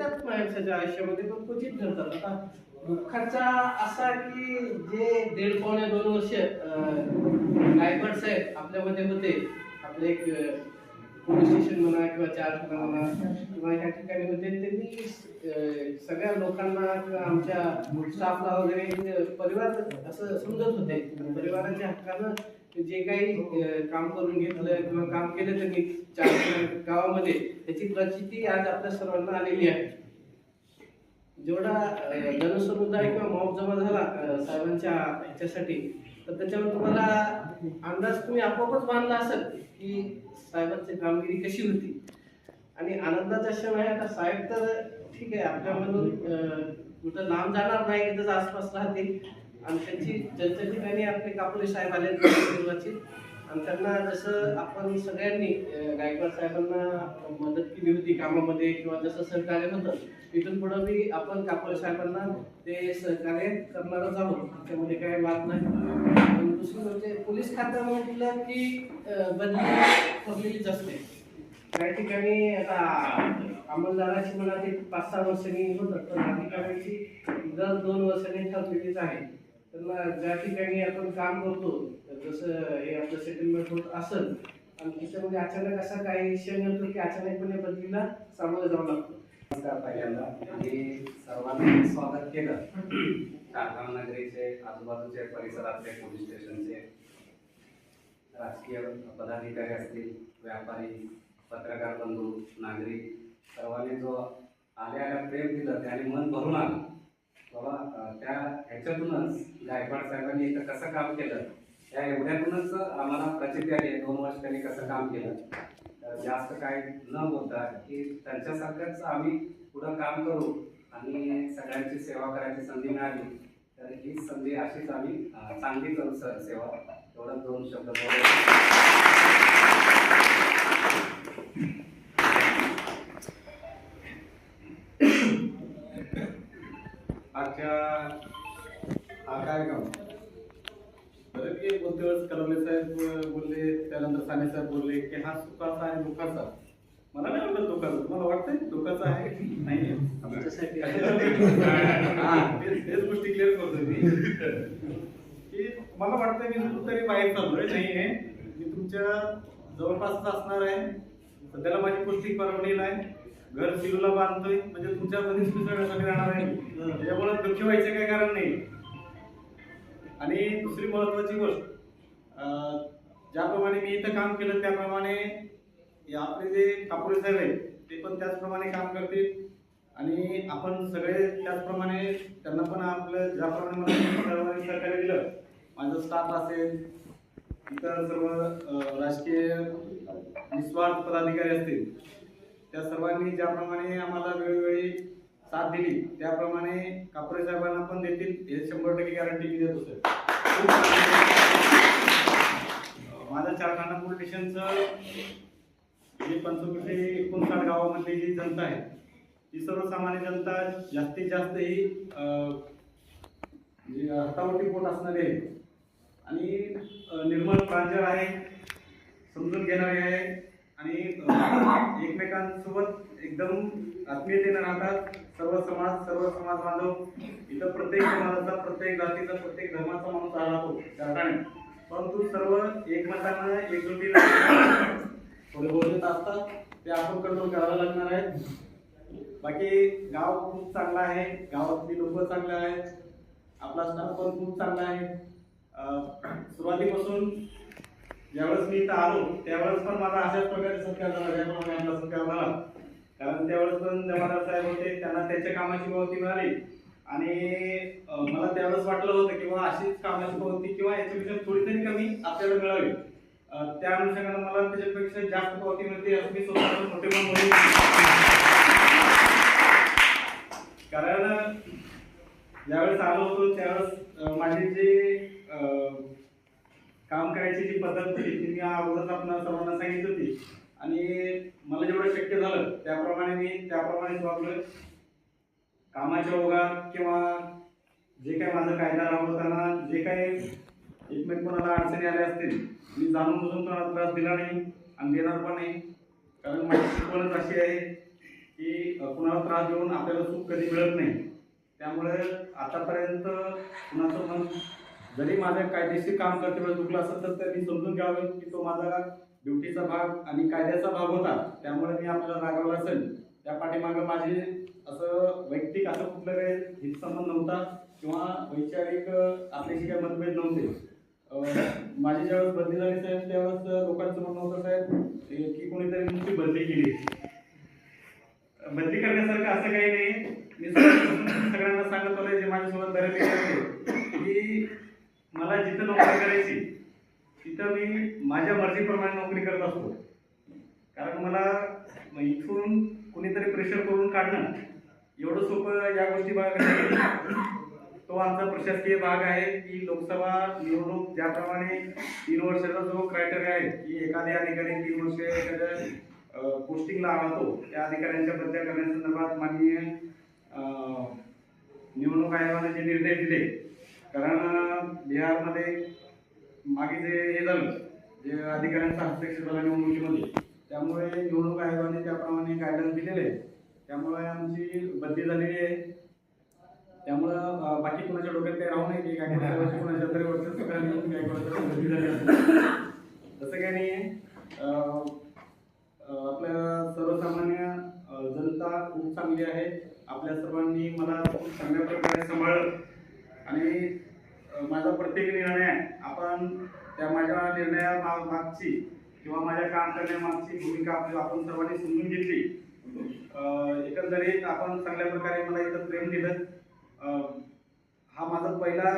येतात माणसाच्या आयुष्यामध्ये पण क्वचित ठरतात आता दुःखाचा असा की जे दीड पावणे दोन वर्ष गायकवाड साहेब आपल्यामध्ये होते आपले एक पोलीस स्टेशन म्हणा किंवा चार म्हणा किंवा ह्या ठिकाणी होते त्यांनी सगळ्या लोकांना किंवा आमच्या स्टाफला वगैरे म्हणजे परिवार असं समजत होते. परिवाराच्या हक्कानं जे काही काम करून घेतलं किंवा काम केलं त्यांनी चार गावामध्ये त्याची प्रचिती आज आपल्या सर्वांना आलेली आहे. जेवढा जनसमुदाय किंवा मॉब जमा झाला साहेबांच्या ह्याच्यासाठी तर त्याच्यावर तुम्हाला अंदाज तुम्ही आपोआपच बांधला असेल की साहेबांची कामगिरी कशी होती. आणि आनंदाचा क्षण आहे आता साहेब तर ठीक आहे आपल्यामधून कुठं लांब जाणार नाही तिथंच आसपास राहतील. आणि त्यांची ज्यांच्या ठिकाणी आपले कापुले साहेब आले निर्वाचित आणि त्यांना जसं आपण सगळ्यांनी गायकवाड साहेबांना मदत केली होती कामामध्ये किंवा जसं सहकार्य होतं तिथून पुढं मी आपण कापुले साहेबांना ते सहकार्य करणारच आहोत त्याच्यामध्ये काय वाद नाही. आणि दुसरं म्हणजे पोलीस खातं म्हटलं की बदली ठरलेलीच असते काही ठिकाणी आता अंमलदाराची म्हणा ते पाच सहा वर्षांनी होतं पण काही ठिकाणी दर दोन वर्षांनी ठरलेलीच आहे. त्यांना ज्या ठिकाणी आपण काम करतो तर जसं हे आपलं सेटलमेंट होत असेल आणि त्याच्यामध्ये अचानक असा काही विषय येतो की अचानकपणे बदलीला सामोरं जावं लागतं. नमस्कार पहिल्यांदा. मी सर्वांनी स्वागत केलं. कारखाना नगरीचे आजूबाजूचे परिसरातले पोलीस स्टेशनचे. राजकीय पदाधिकारी असतील व्यापारी पत्रकार बंधू नागरिक सर्वांनी जो आल्या आल्या प्रेम दिलं त्याने मन भरून आलं. बाबा त्या ह्याच्यातूनच गायकवाड साहेबांनी इथं कसं काम केलं? त्या एवढ्यातूनच आम्हाला प्रचिती आली दोन वर्ष त्यांनी कसं काम केलं? तर जास्त काय न बोलता की त्यांच्यासारखंच आम्ही पुढं काम करू आणि सगळ्यांची सेवा करायची संधी मिळाली. तर ही संधी अशीच आम्ही चांगली करू सर. सेवा एवढं दोन शब्द बोलू आजच्या हा कार्यक्रम. बरं की कोणत्या वेळेस कलवले साहेब बोलले त्यानंतर साने साहेब बोलले की हा सुखाचा आणि दुःखाचा. मला नाही वाटत दुःखाचा. तुम्हाला वाटतंय दुःखाचा आहे? नाही. हा, तेच गोष्टी क्लिअर करतो मी. की मला वाटतं मी कुठेतरी बाहेर चाललोय? नाही आहे मी तुमच्या जवळपासच असणार आहे. सध्याला माझी पौष्टिक परवडीला आहे. घर सिलूला बांधतोय म्हणजे तुमच्यामध्येच मी राहणार आहे. म्हणजे त्याच्यामुळे दुःखी व्हायचं काही कारण नाही. आणि दुसरी महत्वाची गोष्ट ज्याप्रमाणे मी इथं काम केलं त्याप्रमाणे आपले जे कापोळे साहेब आहेत ते पण त्याचप्रमाणे काम करतील. आणि आपण सगळे त्याचप्रमाणे त्यांना पण आपलं ज्याप्रमाणे मला सर्वांनी सहकार्य दिलं माझं स्टाफ असेल इतर सर्व राजकीय निस्वार्थ पदाधिकारी असतील त्या सर्वांनी ज्याप्रमाणे आम्हाला वेळोवेळी साथ दिली त्याप्रमाणे कापरे साहेबांना पण देतील. हे शंभर टक्के गॅरंटी मी देतो सर माझं चारखाना पोलीस स्टेशनचं जी पंचकृषी एकोणसाठ गावामधली जी जनता आहे ती सर्वसामान्य जनता जास्तीत जास्त ही अं, हातावरती पोट असणारी आहे. आणि निर्मळ प्रांजळ आहे समजून घेणारी आहे. आणि एकमेकांसोबत एकदम आत्मीयतेनं राहतात. सर्व समाज सर्व समाज बांधव इथं प्रत्येक समाजाचा प्रत्येक जातीचा प्रत्येक धर्माचा माणूस राहतो त्या परंतु सर्व एकमतानं एकजुटीनं थोडे बोलत असतात. ते आपण कंट्रोल करायला लागणार आहेत. बाकी गाव खूप चांगला आहे. गावातली लोक चांगले आहेत. आपला स्टाफ पण खूप चांगला आहे. सुरुवातीपासून ज्यावेळेस मी इथं आलो त्यावेळेस पण माझा अशाच प्रकारे सत्कार झाला ज्याप्रमाणे आमचा सत्कार झाला. कारण त्यावेळेस पण जमादार साहेब होते त्यांना त्यांच्या कामाची पावती मिळाली. आणि मला त्यावेळेस वाटलं होतं किंवा अशीच कामाची पावती किंवा याच्यापेक्षा थोडी तरी कमी आपल्याला मिळावी. त्या अनुषंगाने मला त्याच्यापेक्षा जास्त पावती मिळते असं मी स्वतः मोठे म्हणून कारण ज्यावेळेस आलो होतो त्यावेळेस माझे माझी जे काम करायची जी पद्धत होती ती मी अगोदर आपण सर्वांना सांगितली होती. आणि मला जेवढं शक्य झालं त्याप्रमाणे मी त्याप्रमाणेच वागलोय कामाच्या ओघात किंवा जे काही माझं कायदा राबवताना जे काही एकमेक कोणाला अडचणी आल्या असतील मी जाणून बुजून कोणाला त्रास दिला नाही आणि देणार पण नाही. कारण माझी शिकवणच अशी आहे की कुणाला त्रास देऊन आपल्याला सुख कधी मिळत नाही. त्यामुळे आतापर्यंत कुणाचं मन जरी माझं कायदेशीर काम करते कर्तव्य चुकलं असेल तर त्यांनी समजून घ्यावं की तो माझा ड्युटीचा भाग आणि कायद्याचा भाग होता. त्यामुळे मी आपल्याला रागावला असेल. त्या पाठीमागं माझे असं वैयक्तिक असं कुठलं काही हितसंबंध नव्हता किंवा वैचारिक आपल्याशी काही मतभेद नव्हते. माझी ज्यावेळेस बदली झाली साहेब त्यावेळेस लोकांचं म्हणणं होतं साहेब की कोणीतरी नुसती बदली केली. बदली करण्यासारखं असं काही नाही. मी सगळ्यांना सांगत होते जे माझ्यासोबत बऱ्यापैकी होते की मला जिथं नोकरी करायची तिथं मी माझ्या मर्जीप्रमाणे नोकरी करत असतो. कारण मला इथून कुणीतरी प्रेशर करून काढणं एवढं सोपं या गोष्टी बघा तो आमचा प्रशासकीय भाग आहे. की लोकसभा निवडणूक ज्याप्रमाणे तीन वर्षाचा जो क्रायटेरिया आहे की एखाद्या अधिकारी तीन वर्ष एखाद्या पोस्टिंगला आवडतो त्या अधिकाऱ्यांच्या बदल्या करण्यासंदर्भात माननीय निवडणूक आयोगाने जे निर्णय दिले कारण बिहारमध्ये मागे जे हे झालं जे अधिकाऱ्यांचा हस्तक्षेप झाला निवडणुकीमध्ये त्यामुळे निवडणूक आयोगाने त्याप्रमाणे गायडन्स दिलेले आहे त्यामुळे आमची बदली झालेली आहे. त्यामुळं बाकी कोणाच्या डोक्यात काही राहू नये की काय कोणाच्या तरी वर्षात सगळ्या निवडून काय कोणाच्या बदली झाली तसं काही नाही आहे आपल्या सर्वसामान्य जनता खूप चांगली आहे. आपल्या सर्वांनी मला खूप चांगल्या प्रकारे सांभाळलं. आणि माझा प्रत्येक निर्णय आपण त्या माझ्या निर्णयामागची किंवा माझ्या काम करण्यामागची भूमिका आपल्याला आपण सर्वांनी समजून घेतली. एकंदरीत आपण चांगल्या प्रकारे मला इथं प्रेम दिलं. हा माझा पहिला